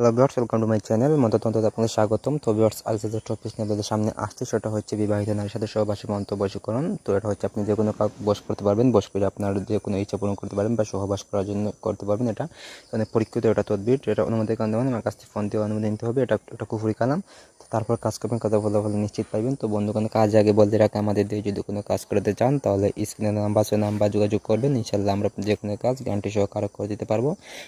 Hello viewers welcome to my channel মন্ততন্ত্র আপনাদের স্বাগতম। তো ভিউয়ার্স আজকে যে টপিক নিয়ে আপনাদের সামনে আসছে, সেটা হচ্ছে বিবাহিত নারীর সাথে সহবাসী মন্তব্য বশীকরণ তো এটা হচ্ছে আপনি যে কোনো বস করতে পারবেন, বস করে আপনার যে কোনো ইচ্ছা পূরণ করতে পারবেন বা সহবাস করার জন্য করতে পারবেন এটা। মানে পরীক্ষিত এটা তদবির, এটা অনুমতি কারণ দেবেন? আমার কাছ থেকে ফোন দিয়ে অনুমতি নিতে হবে, এটা এটা কুফুরি কালাম। তারপর কাজ করবেন, কথা বলে বলে নিশ্চিত পাইবেন। তো বন্ধু কোনো কাজ আগে বলতে রাখে আমাদের দিয়ে যদি কোনো কাজ করতে চান, তাহলে স্ক্রিনে নাম্বার আছে, নাম্বার যোগাযোগ করবেন। ইনশাল্লাহ আমরা যে কোনো কাজ গ্যারান্টি সহকারে করে দিতে পারব।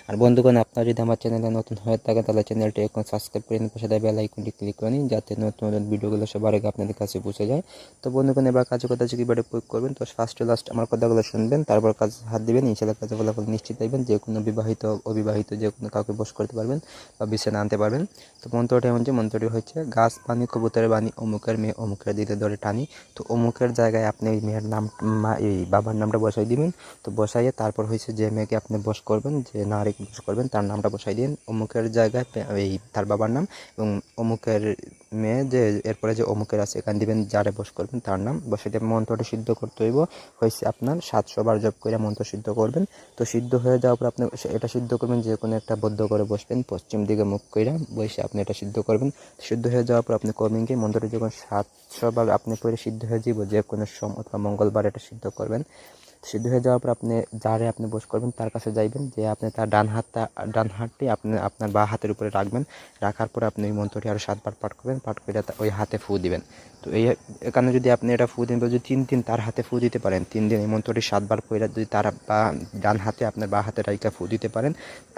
আর বন্ধুগণ, আপনারা যদি আমার চ্যানেলে নতুন হয়ে থাকে তাহলে চ্যানেলটি এখন সাবস্ক্রাইব করে নিন, পাশে বেল আইকনটি ক্লিক করে নিন, যাতে নতুন নতুন ভিডিওগুলো সবার আগে আপনাদের কাছে পৌঁছে যায়। তো বন্ধুগণ, এবার কাজে কথা কীভাবে প্রয়োগ করবেন। তো ফার্স্ট লাস্ট আমার কথাগুলো শুনবেন, তারপর কাজ হাত দিবেন ইনশাল্লাহ কাজে ফলাফল নিশ্চিত পাইবেন যে কোনো বিবাহিত, অবিবাহিত যে কোনো কাউকে বস করতে পারবেন বা বিছানা আনতে পারবেন। তো মন্ত্রটি এমন যে, মন্ত্রটি হচ্ছে, গাছ পানি, কবুতরের বাণী, অমুকের মেয়ে অমুকের দিতে ধরে টানি। তো অমুকের জায়গায় আপনি ওই মেয়ের নাম এই বাবার নামটা বসাই দিবেন। তো বসাইয়ে তারপর হয়েছে যে মেয়েকে আপনি বস করবেন, যে নারীকে বস করবেন, তার নামটা বসাই দিন। অমুকের জায়গায় পে- এই তার বাবার নাম এবং অমুকের মেয়ে যে এরপরে যে অমুকের আছে, এখান দিবেন যারে বস করবেন তার নাম। বসে মন্ত্রটা সিদ্ধ করতে হইব হয়েছে আপনার সাতশো বার জপ করে মন্ত্র সিদ্ধ করবেন। তো সিদ্ধ হয়ে যাওয়ার পর আপনি এটা সিদ্ধ করবেন, যে কোনো একটা বদ্ধ করে বসবেন, পশ্চিম দিকে মুখ করে বসে আপনি এটা সিদ্ধ করবেন। সিদ্ধ হয়ে যাওয়ার পর আপনি করবেন কি মন্ত্রটা যখন সাতশো বার আপনি পরে সিদ্ধ হয়ে যাব যে কোনো সোম অথবা মঙ্গলবার এটা সিদ্ধ করবেন। সিদ্ধ হয়ে যাওয়ার পর আপনি যারে আপনি বস করবেন, তার কাছে যাইবেন, যে আপনি তার ডান হাতটা, ডান হাতটি আপনি, আপনার বা হাতের উপরে রাখবেন, রাখার পরে আপনি ওই মন্ত্রটি আরও সাতবার পাঠ করবেন, পাঠ করে ওই হাতে ফু দিবেন। তো এই এখানে যদি আপনি এটা ফু দিন যদি তিন দিন তার হাতে ফু দিতে পারেন, তিন দিন এই মন্ত্রটি সাতবার পরে যদি তার বা ডান হাতে আপনার বা হাতে রাইকা ফু দিতে পারেন,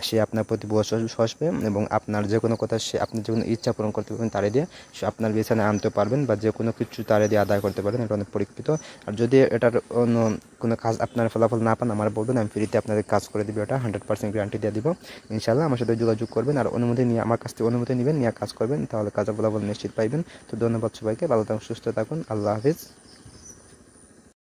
সে আপনার প্রতি বস বসবে এবং আপনার যে কোনো কথা সে, আপনি যে কোনো ইচ্ছা পূরণ করতে পারবেন তারে দিয়ে সে আপনার বিছানায় আনতে পারবেন বা যে কোনো কিছু তারে দিয়ে আদায় করতে পারেন এটা অনেক পরীক্ষিত আর যদি এটার অন্য কোনো কাজ আপনার ফলাফল না পান, আমার বলবেন, আমি ফ্রিতে আপনাদের কাজ করে দিব, ওটা হান্ড্রেড পার্সেন্ট গ্যারান্টি দিয়ে দিব। ইনশাল্লাহ আমার সাথে যোগাযোগ করবেন আর অনুমতি নিয়ে, আমার কাছ থেকে অনুমতি নেবেন, নিয়ে কাজ করবেন, তাহলে কাজের ফলাফল নিশ্চিত পাইবেন। তো ধন্যবাদ সবাইকে, ভালো থাকুন, সুস্থ থাকুন, আল্লাহ হাফিজ।